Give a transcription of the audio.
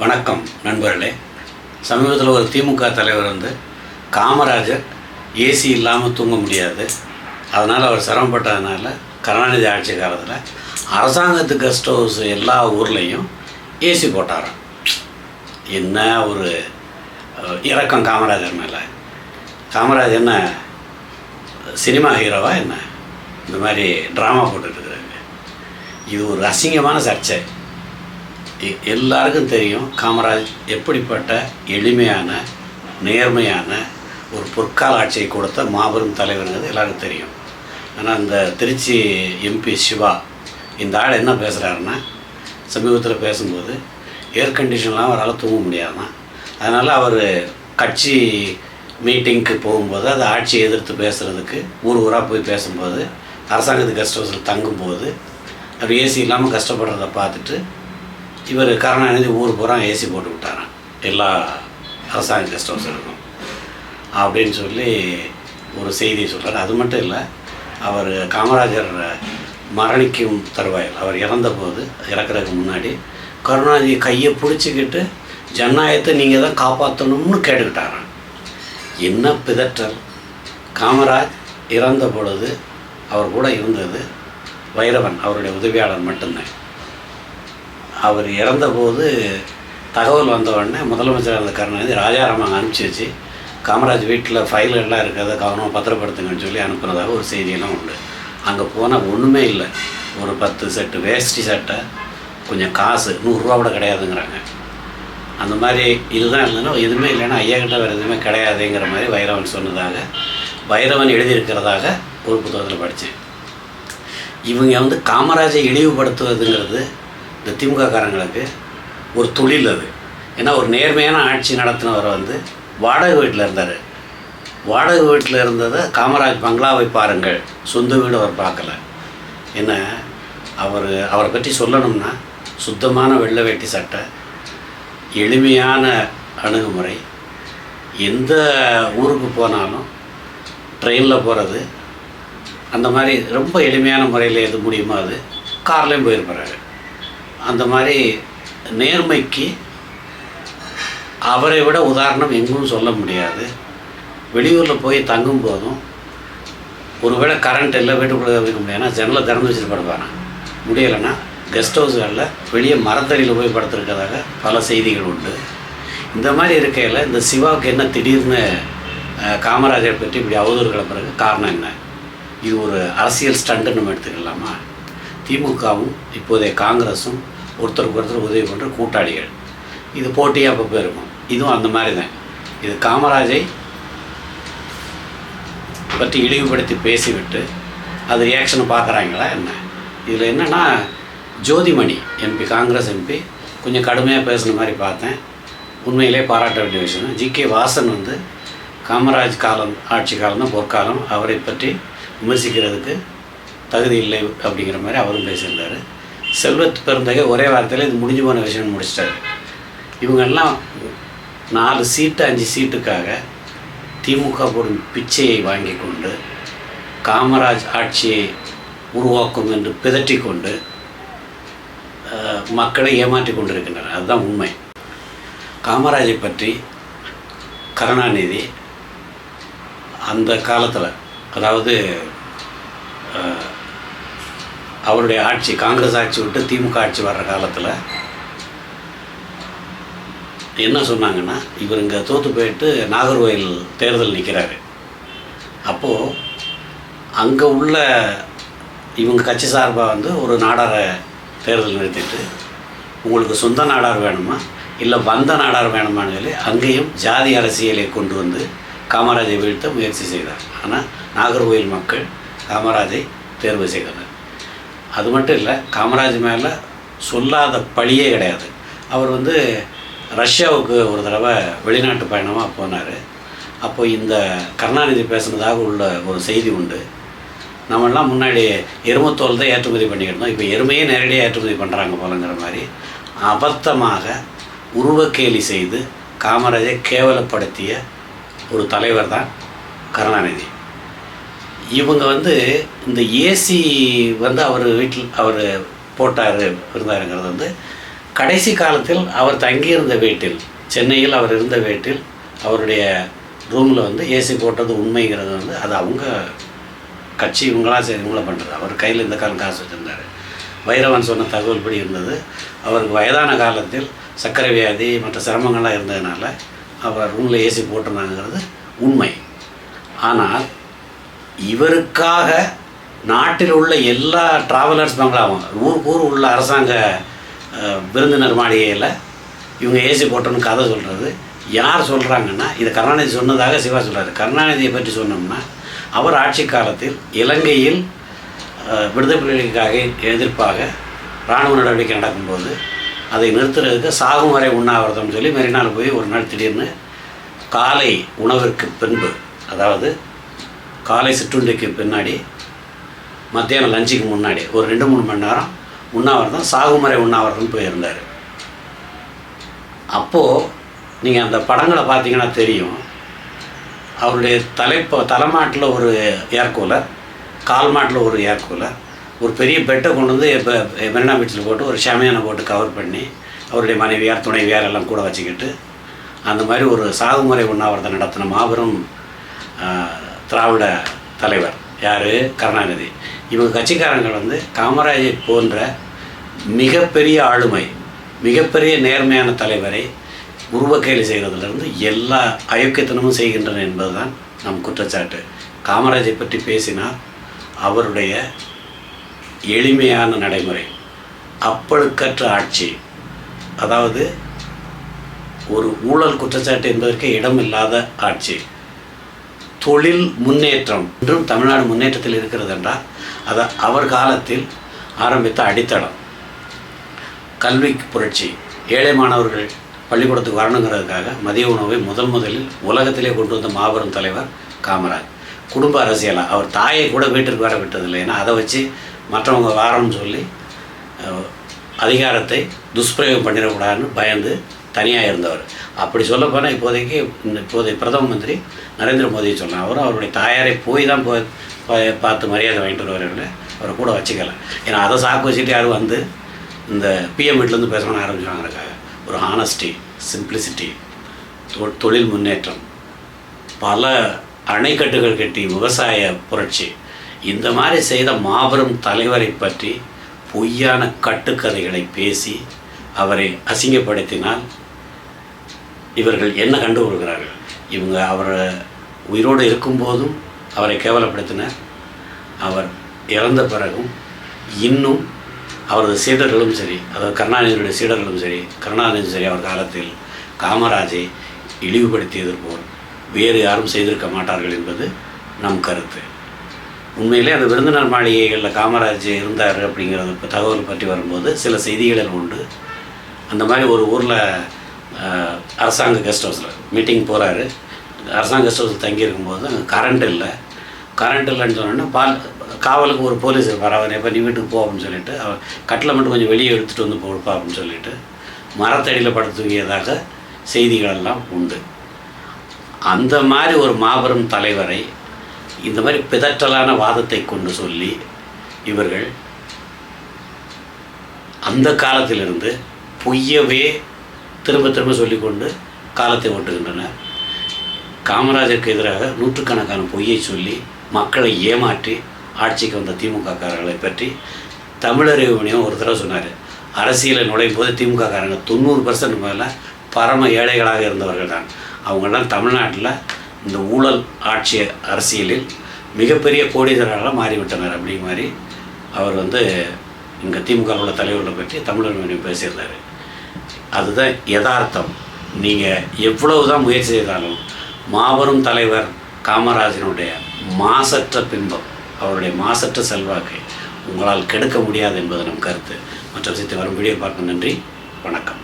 வணக்கம் நண்பர்களே. சமீபத்தில் ஒரு திமுக தலைவர் வந்து காமராஜர் ஏசி இல்லாமல் தூங்க முடியாது. அதனால் அவர் சிரமப்பட்டதுனால கருணாநிதி ஆட்சி காலத்தில் அரசாங்கத்து கெஸ்ட் ஹவுஸ் எல்லா ஊர்லேயும் ஏசி போட்டாராம். என்ன ஒரு இறக்கம் காமராஜர் மேலே? காமராஜர் என்ன சினிமா ஹீரோவா என்ன? இந்த மாதிரி ட்ராமா போட்டுட்ருக்குறாங்க இது ஒரு அசிங்கமான சர்ச்சை. எல்லாருக்கும் தெரியும் காமராஜ் எப்படிப்பட்ட எளிமையான நேர்மையான ஒரு பொற்கால ஆட்சியை கொடுத்த மாபெரும் தலைவருங்கிறது எல்லாருக்கும் தெரியும். ஆனால் இந்த திருச்சி எம்பி சிவா இந்த ஆள் என்ன பேசுகிறாருன்னா சமீபத்தில் பேசும்போது ஏர் கண்டிஷன்லாம் அவரால் தூங்க முடியாதான் அதனால் அவர் கட்சி மீட்டிங்க்கு போகும்போது அது ஆட்சியை எதிர்த்து பேசுகிறதுக்கு ஊர் ஊராக போய் பேசும்போது அரசாங்கத்து கெஸ்ட் ஹவுஸில் தங்கும்போது அவர் ஏசி இல்லாமல் கஷ்டப்படுறத பார்த்துட்டு இவர் கருணாநிதி ஊர் பூரா ஏசி போட்டு விட்டாரான் எல்லா அரசாங்க கெஸ்ட் ஹவுஸ் இருக்கும் அப்படின்னு சொல்லி ஒரு செய்தி சொல்கிறார் அது மட்டும் இல்லை அவர் காமராஜர் மரணிக்கும் தருவாயில் அவர் இறந்தபோது இறக்குறதுக்கு முன்னாடி கருணாநிதி கையை பிடிச்சிக்கிட்டு ஜனநாயகத்தை நீங்கள் தான் காப்பாற்றணும்னு கேட்டுக்கிட்டாரான் என்ன பிதற்றல். காமராஜ் இறந்த பொழுது அவர் கூட இருந்தது வைரவன் அவருடைய உதவியாளர் மட்டும்தான். அவர் இறந்தபோது தகவல் வந்தவுடனே முதலமைச்சர் இருந்த கருணாநிதி ராஜாராமன் அனுப்பிச்சி வச்சு காமராஜ் வீட்டில் ஃபைலெல்லாம் இருக்கிறத கவனமாக பத்திரப்படுத்துங்கன்னு சொல்லி அனுப்புனதாக ஒரு செய்தியெல்லாம் உண்டு. அங்கே போனால் ஒன்றுமே இல்லை. ஒரு பத்து செட்டு வேஷ்டி சட்டை கொஞ்சம் காசு நூறுரூவா கூட கிடையாதுங்கிறாங்க. அந்த மாதிரி இதுதான் இல்லைன்னா எதுவுமே இல்லைன்னா ஐயா கிட்ட வேறு எதுவுமே கிடையாதுங்கிற மாதிரி வைரவன் சொன்னதாக வைரவன் எழுதியிருக்கிறதாக ஒரு புத்தகத்தில் படித்தேன் இவங்க வந்து காமராஜை இழிவுபடுத்துவதுங்கிறது இந்த திமுககாரங்களுக்கு ஒரு தொழில் அது. ஏன்னா ஒரு நேர்மையான ஆட்சி நடத்தினவர் வந்து வாடகை வீட்டில் இருந்தார். வாடகை வீட்டில் இருந்ததை காமராஜ் பங்களாவை பாருங்கள். சொந்த வீடு அவர் பார்க்கல. என்ன? அவர் அவரை பற்றி சொல்லணும்னா சுத்தமான வெள்ளை வேட்டி சட்டை எளிமையான அணுகுமுறை எந்த ஊருக்கு போனாலும் ட்ரெயினில் போகிறது அந்த மாதிரி ரொம்ப எளிமையான முறையில் எது முடியுமோ அது கார்லேயும் போயிருப்பாரு. அந்த மாதிரி நேர்மைக்கு அவரை விட உதாரணம் எங்கும் சொல்ல முடியாது. வெளியூரில் போய் தங்கும் போதும் ஒருவேளை கரண்ட் இல்லை வீட்டுக்குள்ளே வைக்க முடியாதுன்னா ஜன்னலை திறந்து வச்சுட்டு படுப்பாங்க. முடியலைன்னா கெஸ்ட் ஹவுஸ்களில் வெளியே மரத்தடியில் போய் படுத்துருக்கிறதாக பல செய்திகள் உண்டு. இந்த மாதிரி இருக்கையில் இந்த சிவாவுக்கு என்ன திடீர்னு காமராஜரை பற்றி இப்படி அவதூறு கிளம்புறதுக்கு காரணம் என்ன? இது ஒரு அரசியல் ஸ்டண்ட்டு நம்ம எடுத்துக்கலாமா? திமுகவும் இப்போதைய காங்கிரஸும் ஒருத்தருக்கு ஒருத்தர் உதவி பண்ணுற கூட்டாளிகள். இது போட்டியாக அப்பப்போ இருக்கும் இதுவும் அந்த மாதிரி தான் இது காமராஜை பற்றி இழிவுபடுத்தி பேசிவிட்டு அது ரியாக்ஷனை பார்க்குறாங்களா என்ன? இதில் என்னென்னா ஜோதிமணி எம்பி காங்கிரஸ் எம்பி கொஞ்சம் கடுமையாக பேசுன மாதிரி பார்த்தேன். உண்மையிலே பாராட்ட வேண்டிய விஷயம் தான். ஜி கே வாசன் வந்து காமராஜ் காலம் ஆட்சி காலம் தான் பொற்காலம். அவரை பற்றி விமர்சிக்கிறதுக்கு தகுதி இல்லை அப்படிங்கிற மாதிரி அவரும் பேசியிருந்தார். செல்வத் பெருந்தகை ஒரே வாரத்தில் இது முடிஞ்சு போன விஷயம்னு முடிச்சிட்டாரு. இவங்கெல்லாம் நாலு சீட்டு அஞ்சு சீட்டுக்காக திமுக போடும் பிச்சையை வாங்கி கொண்டு காமராஜ் ஆட்சியை உருவாக்கும் என்று பிதற்றி கொண்டு மக்களை ஏமாற்றி கொண்டிருக்கின்றனர். அதுதான் உண்மை. காமராஜை பற்றி கருணாநிதி அந்த காலத்தில் அதாவது அவருடைய ஆட்சி காங்கிரஸ் ஆட்சி விட்டு திமுக ஆட்சி வர்ற காலத்தில் என்ன சொன்னாங்கன்னா இவர் இங்கே தோற்று போயிட்டு நாகர்கோயில் தேர்தல் நிற்கிறாரு அப்போது அங்கே உள்ள இவங்க கட்சி சார்பாக வந்து ஒரு நாடாரை தேர்தல் நிறுத்திட்டு உங்களுக்கு சொந்த நாடார் வேணுமா? இல்லை வந்த நாடார் வேணுமான்னு சொல்லி அங்கேயும் ஜாதி அரசியலை கொண்டு வந்து காமராஜை வீழ்த்த முயற்சி செய்தார். ஆனால் நாகர்கோயில் மக்கள் காமராஜை தேர்வு செய்தனர். அது மட்டும் இல்லை காமராஜ் மேலே சொல்லாத பழியே கிடையாது. அவர் வந்து ரஷ்யாவுக்கு ஒரு தடவை வெளிநாட்டு பயணமாக போனார். அப்போ இந்த கருணாநிதி பேசுனதாக உள்ள ஒரு செய்தி உண்டு. நம்மெல்லாம் முன்னாடி எருமத்தோல் தான் ஏற்றுமதி பண்ணிக்கிட்டோம் இப்போ எருமையே நேரடியாக ஏற்றுமதி பண்ணுறாங்க போலங்கிற மாதிரி அபத்தமாக உருவக்கேலி செய்து காமராஜை கேவலப்படுத்திய ஒரு தலைவர் தான் கருணாநிதி. இவங்க வந்து இந்த ஏசி வந்து அவர் வீட்டில் அவர் போட்டார் இருந்தாருங்கிறது வந்து கடைசி காலத்தில் அவர் தங்கியிருந்த வீட்டில் சென்னையில் அவர் இருந்த வீட்டில் அவருடைய ரூமில் வந்து ஏசி போட்டது உண்மைங்கிறது வந்து அது அவங்க கட்சி இவங்களாம் சரி இவங்களாம் பண்ணுறது அவர் கையில் இந்த காலம் காசு வச்சுருந்தார். வைரவன் சொன்ன தகவல் படி இருந்தது. அவருக்கு வயதான காலத்தில் சர்க்கரை வியாதி மற்ற சிரமங்கள்லாம் இருந்ததுனால அவர் ரூமில் ஏசி போட்டிருந்தாங்கிறது உண்மை. ஆனால் இவருக்காக நாட்டில் உள்ள எல்லா டிராவலர்ஸ் பங்களாவும் ஊருக்கு ஊர் உள்ள அரசாங்க விருந்தினர் மாளிகையில் இவங்க ஏசி போட்டோன்னு கதை சொல்கிறது யார் சொல்கிறாங்கன்னா இது கருணாநிதி சொன்னதாக சிவா சொல்கிறார் கருணாநிதியை பற்றி சொன்னோம்னா அவர் ஆட்சி காலத்தில் இலங்கையில் விடுதலை புலிகளுக்காக எதிர்ப்பாக இராணுவ நடவடிக்கை நடக்கும்போது அதை நிறுத்துறதுக்கு சாகும் வரை உண்ணாவிரதம் சொல்லி மெரினால் போய் ஒரு நாள் திடீர்னு காலை உணவிற்கு பின்பு அதாவது காலை சிற்றுண்டிக்கு பின்னாடி மத்தியானம் லஞ்சுக்கு முன்னாடி ஒரு ரெண்டு மூணு மணி நேரம் உண்ணாவிரதம் சாகுமறை உண்ணாவிரதம் போயிருந்தார். அப்போது நீங்கள் அந்த படங்களை பார்த்தீங்கன்னா தெரியும். அவருடைய தலைப்போ தலைமாட்டில் ஒரு ஏர்கூலர் கால் மாட்டில் ஒரு ஏர்கூலர் ஒரு பெரிய பெட்டை கொண்டு வந்து இப்போ மெரினா பீச்சில் போட்டு ஒரு ஷாமியானை போட்டு கவர் பண்ணி அவருடைய மனைவியார் துணைவியார் எல்லாம் கூட வச்சுக்கிட்டு அந்த மாதிரி ஒரு சாகுமுறை உண்ணாவிரதம் நடத்தின மாபெரும் திராவிட தலைவர். யார்? கருணாநிதி. இவங்க கட்சிக்காரங்கள் வந்து காமராஜை போன்ற மிகப்பெரிய ஆளுமை மிகப்பெரிய நேர்மையான தலைவரை உருவக்கேலி செய்கிறதுலேருந்து எல்லா அயோக்கியத்தனமும் செய்கின்றன என்பதுதான் நம் குற்றச்சாட்டு. காமராஜை பற்றி பேசினால் அவருடைய எளிமையான நடைமுறை அப்பழுக்கற்ற ஆட்சி அதாவது ஒரு ஊழல் குற்றச்சாட்டு என்பதற்கு இடமில்லாத ஆட்சி தொழில் முன்னேற்றம் இன்றும் தமிழ்நாடு முன்னேற்றத்தில் இருக்கிறது என்றால் அது அவர் காலத்தில் ஆரம்பித்த அடித்தளம். கல்வி புரட்சி. ஏழை மாணவர்கள் பள்ளிக்கூடத்துக்கு வரணுங்கிறதுக்காக மதிய உணவை முதல் முதலில் உலகத்திலே கொண்டு வந்த மாபெரும் தலைவர் காமராஜ். குடும்ப அரசியலாக அவர் தாயை கூட வீட்டிற்கு வர விட்டதில்லை. ஏன்னா அதை வச்சு மற்றவங்க வாரம்னு சொல்லி அதிகாரத்தை துஷ்பிரயோகம் பண்ணிடக்கூடாதுன்னு பயந்து தனியாக இருந்தவர். அப்படி சொல்ல போனால் இப்போதைக்கு இந்த இப்போதைய பிரதம மந்திரி நரேந்திர மோடியை சொன்னார். அவரும் அவருடைய தாயாரை போய் தான் போய் பார்த்து மரியாதை வாங்கிட்டு வருவார்கள் அவரை கூட வச்சுக்கல. ஏன்னா அதை சாக்கு வச்சுட்டு யாரும் வந்து இந்த பிஎம் வீட்டிலேருந்து பேசணும்னு ஆரம்பிச்சாங்கிறக்காக ஒரு ஹானஸ்டி சிம்பிளிசிட்டி தொழில் முன்னேற்றம் பல அணைக்கட்டுகள் கட்டி விவசாய புரட்சி இந்த மாதிரி செய்த மாபெரும் தலைவரை பற்றி பொய்யான கட்டுக்கதைகளை பேசி அவரை அசிங்கப்படுத்தினால் இவர்கள் என்ன கண்டு கொள்கிறார்கள்? இவங்க அவரை உயிரோடு இருக்கும்போதும் அவரை கேவலப்படுத்தினர். அவர் இறந்த பிறகும் இன்னும் அவரது சீடர்களும் சரி அதாவது கருணாநிதியுடைய சீடர்களும் சரி கருணாநிதி சரி அவர் காலத்தில் காமராஜை இழிவுபடுத்தியது போல் வேறு யாரும் செய்திருக்க மாட்டார்கள் என்பது நம் கருத்து. உண்மையிலே அந்த விருந்தினர் மாளிகைகளில் காமராஜ் இருந்தார் அப்படிங்கிறத தகவல் பற்றி வரும்போது சில செய்திகளில் உண்டு. அந்த மாதிரி ஒரு ஊரில் அரசாங்க கெஸ்ட் ஹவுஸில் மீட்டிங் போகிறாரு அரசாங்க கெஸ்ட் ஹவுஸில் தங்கியிருக்கும்போது அங்கே கரண்ட் இல்லை. கரண்ட் இல்லைன்னு சொன்னோன்னா பால் காவலுக்கு ஒரு போலீஸ் இருப்பார் அவன் எப்போ நீ வீட்டுக்கு போ அப்படின்னு சொல்லிட்டு அவன் கட்டில் மட்டும் கொஞ்சம் வெளியே எடுத்துகிட்டு வந்து போடுப்பா அப்படின்னு சொல்லிட்டு மரத்தடியில் படுத்து தூங்கியதாக செய்திகளெல்லாம் உண்டு. அந்த மாதிரி ஒரு மாபெரும் தலைவரை இந்த மாதிரி பிதற்றலான வாதத்தை கொண்டு சொல்லி இவர்கள் அந்த காலத்திலிருந்து பொய்யவே திரும்ப திரும்ப சொல்லிக்கொண்டு காலத்தை ஓட்டுகின்றனர் காமராஜருக்கு எதிராக நூற்றுக்கணக்கான பொய்யை சொல்லி மக்களை ஏமாற்றி ஆட்சிக்கு வந்த திமுககாரர்களை பற்றி தமிழறிவு மணியம் ஒரு தடவை சொன்னார். அரசியலில் நுழையும் போது திமுக காரங்க தொண்ணூறு பர்சன்ட் மேலே பரம ஏழைகளாக இருந்தவர்கள் தான் அவங்கெல்லாம் தமிழ்நாட்டில் இந்த ஊழல் ஆட்சி அரசியலில் மிகப்பெரிய கோடீஸ்வரர்களாக மாறிவிட்டனர் அப்படிங்கிற மாதிரி அவர் வந்து இங்கே திமுக உள்ள தலைவர்களை பற்றி தமிழர் பேசியிருந்தார். அதுதான் யதார்த்தம். நீங்கள் எவ்வளவு தான் முயற்சி செய்தாலும் மாபெரும் தலைவர் காமராஜனுடைய மாசற்ற பின்பம் அவருடைய மாசற்ற செல்வாக்கை உங்களால் கெடுக்க முடியாது என்பது நம் கருத்து. மற்ற விஷயத்தை வரும் வீடியோ பார்க்க நன்றி. வணக்கம்.